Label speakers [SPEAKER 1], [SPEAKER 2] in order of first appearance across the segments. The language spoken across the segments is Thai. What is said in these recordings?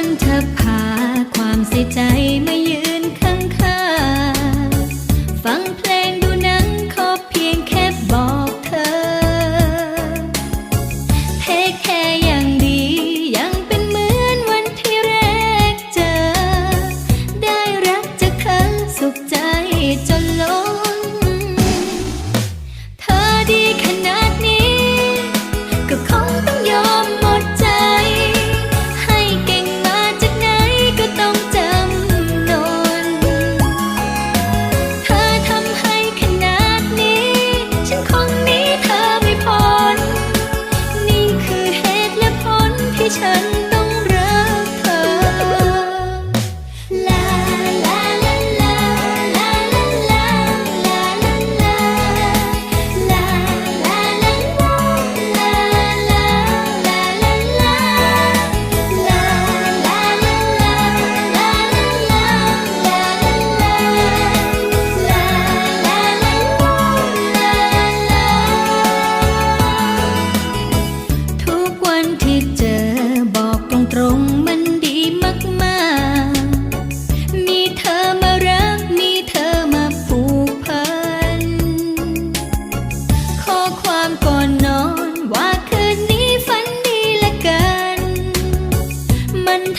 [SPEAKER 1] วันเธอพาความเสียใจไม่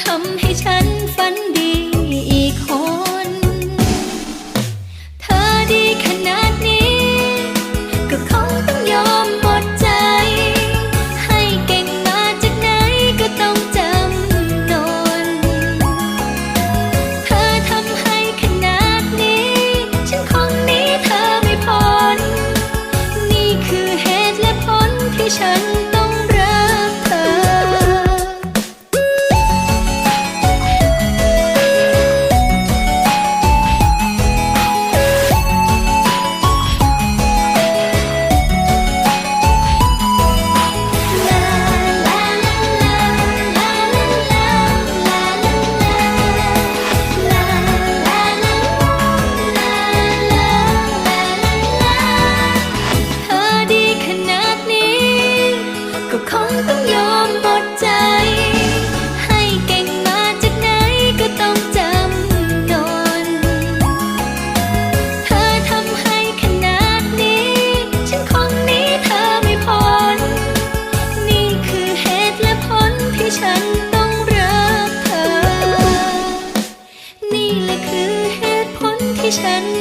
[SPEAKER 1] ทำให้ฉันฝันดี ฉัน